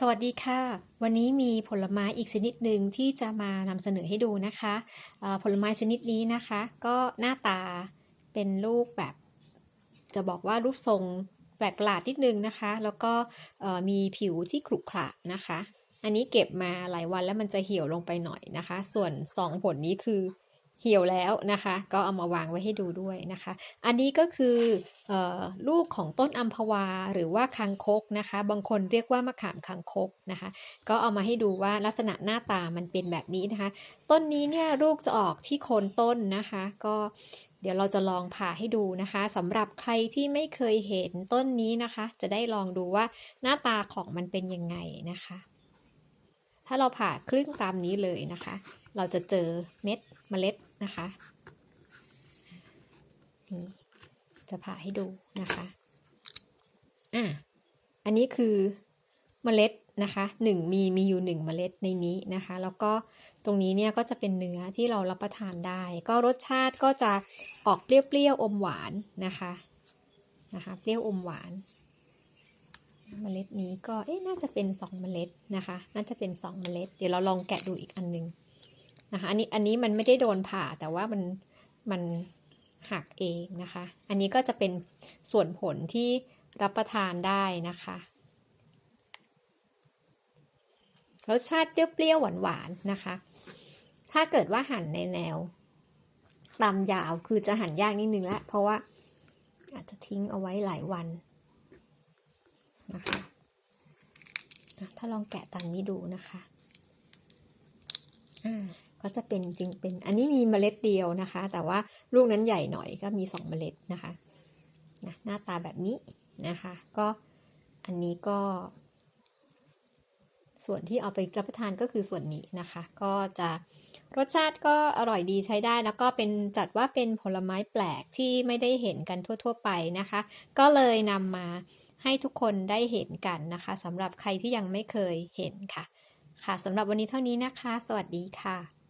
สวัสดีค่ะ วันนี้มีผลไม้อีกชนิดหนึ่งที่จะมานำเสนอให้ดูนะคะผลไม้ชนิดนี้นะคะ ก็หน้าตาเป็นลูกแบบ จะบอกว่ารูปทรงแปลกประหลาดนิดนึงนะคะ แล้วก็มีผิวที่ขรุขระนะคะ อันนี้เก็บมาหลายวันแล้วมันจะเหี่ยวลงไปหน่อยนะคะ ส่วนสองผลนี้คือ เหี่ยวแล้วนะคะ ก็เอามาวางไว้ให้ดูด้วยนะคะ อันนี้ก็คือออลูกของต้นอัมพวาหรือว่าคังคกนะคะ บางคนเรียกว่ามะขามคังคกนะคะ ก็เอามาให้ดูว่าลักษณะหน้าตามันเป็นแบบนี้นะคะ ต้นนี้เนี่ยลูกจะออกที่โคนต้นนะคะ ก็เดี๋ยวเราจะลองผ่าให้ดูนะคะสำหรับใครที่ไม่เคยเห็นต้นนี้นะคะ จะได้ลองดูว่าหน้าตาของมันเป็นยังไงนะคะ ถ้าเราผ่าครึ่งตามนี้เลยนะคะ เราจะเจอเม็ดเมล็ด นะคะนี่จะผ่าให้ดูนะคะอะอันนี้คือเมล็ดนะคะหนึ่งมีมีอยู่หนึ่งเมล็ดในนี้นะคะ แล้วก็ตรงนี้เนี่ยก็จะเป็นเนื้อที่เรารับประทานได้ ก็รสชาติก็จะออกเปรี้ยวๆอมหวานนะคะนะคะเปรี้ยวอมหวาน เมล็ดนี้ก็เอ๊ะน่าจะเป็นสองเมล็ดนะคะ น่าจะเป็นสองเมล็ด เดี๋ยวเราลองแกะดูอีกอันหนึง นะคะอันนี้อันนี้มันไม่ได้โดนผ่าแต่ว่ามันมันหักเองนะคะ อันนี้ก็จะเป็นส่วนผลที่รับประทานได้นะคะรสชาติเปรี้ยวๆหวานๆนะคะ ถ้าเกิดว่าหั่นในแนวตามยาวคือจะหั่นยากนิดนึงละเพราะว่าอาจจะทิ้งเอาไว้หลายวันนะคะอะถ้าลองแกะตามนี้ดูนะคะ อ่า ก็จะเป็นจริงเป็นอันนี้มีเมล็ดเดียวนะคะ แต่ว่าลูกนั้นใหญ่หน่อยก็มีสองเมล็ดนะคะนะหน้าตาแบบนี้นะคะ ก็อันนี้ก็ ส่วนที่เอาไปรับประทานก็คือส่วนนี้นะคะ ก็จะรสชาติก็อร่อยดีใช้ได้ แล้วก็เป็นจัดว่าเป็นผลไม้แปลกที่ไม่ได้เห็นกันทั่ว ๆ ไปนะคะ ก็เลยนำมาให้ทุกคนได้เห็นกันนะคะสำหรับใครที่ยังไม่เคยเห็นค่ะ ค่ะสำหรับวันนี้เท่านี้นะคะ สวัสดีค่ะ